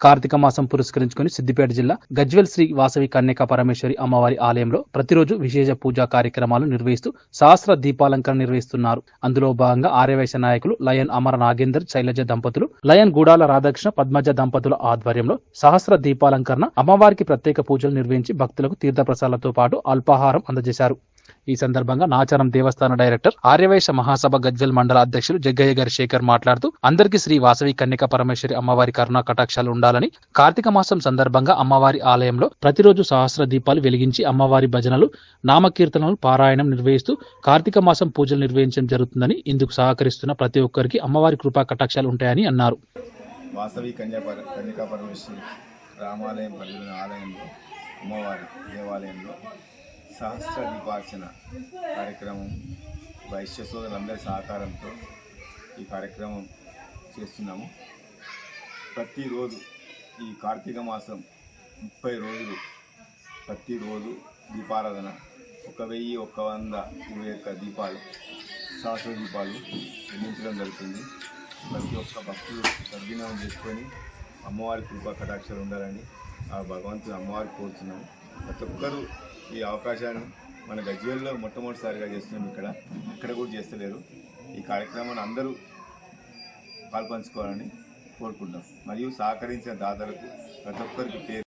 కార్తీక మాసం పురస్కరించుకుని సిద్దిపేట జిల్లా గజ్వెల్ శ్రీ వాసవి కన్యకా పరమేశ్వరి అమ్మవారి ఆలయంలో ప్రతిరోజు విశేష పూజా కార్యక్రమాలు నిర్వహిస్తూ సహస్ర దీపాలంకరణ నిర్వహిస్తున్నారు. అందులో భాగంగా ఆర్యవేశ నాయకులు లయన్ అమర నాగేందర్ శైలజ దంపతులు లయన్ గూడాల రాధాకృష్ణ పద్మజ దంపతుల ఆధ్వర్యంలో సహస్ర దీపాలంకరణ అమ్మవారికి ప్రత్యేక పూజలు నిర్వహించి భక్తులకు తీర్థప్రసాదాలతో పాటు అల్పాహారం అందజేశారు. ఈ సందర్భంగా నాచారం దేవస్థాన డైరెక్టర్ ఆర్యవైశ్య మహాసభ గజ్వెల్ మండల అధ్యక్షులు జగ్గయ్య గారి శేఖర్ మాట్లాడుతూ అందరికీ శ్రీ వాసవి కన్యక పరమేశ్వరి అమ్మవారి కరుణా కటాక్షాలు ఉండాలని కార్తీక మాసం సందర్భంగా అమ్మవారి ఆలయంలో ప్రతిరోజు సహస్ర దీపాలు వెలిగించి అమ్మవారి భజనలు నామకీర్తనలు పారాయణం నిర్వహిస్తూ కార్తీక మాసం పూజలు నిర్వహించడం జరుగుతుందని ఇందుకు సహకరిస్తున్న ప్రతి ఒక్కరికి అమ్మవారి కృపా కటాక్షాలు ఉంటాయని అన్నారు. వాసవి కన్యకా పరమేశ్వరి రామాలయం ఆలయంలో అమ్మవారి దేవాలయంలో సహస్ర దీపార్చన కార్యక్రమం వైశ్య సోదరులందరి సహకారంతో ఈ కార్యక్రమం చేస్తున్నాము. ప్రతిరోజు ఈ కార్తీక మాసం ముప్పై రోజులు ప్రతిరోజు దీపారాధన. ఒక వెయ్యి ఒక వంద ఇరవై ఒక్క దీపాలు సహస్ర దీపాలు నిర్మించడం జరుగుతుంది. ప్రతి ఒక్క భక్తులు సద్వినియోగం చేసుకొని అమ్మవారి కృపా కటాక్షలు ఉండాలని ఆ భగవంతుని అమ్మవారికి కోరుతున్నాము ప్రతి ఒక్కరూ ఈ అవకాశాన్ని మన గజ్వేల్లో మొట్టమొదటిసారిగా చేస్తున్నాం ఇక్కడ. ఇక్కడ కూడా చేస్తలేరు ఈ కార్యక్రమాన్ని అందరూ పాల్పంచుకోవాలని కోరుకుంటున్నాం. మరియు సహకరించిన దాతలకు ప్రతి ఒక్కరికి పేరు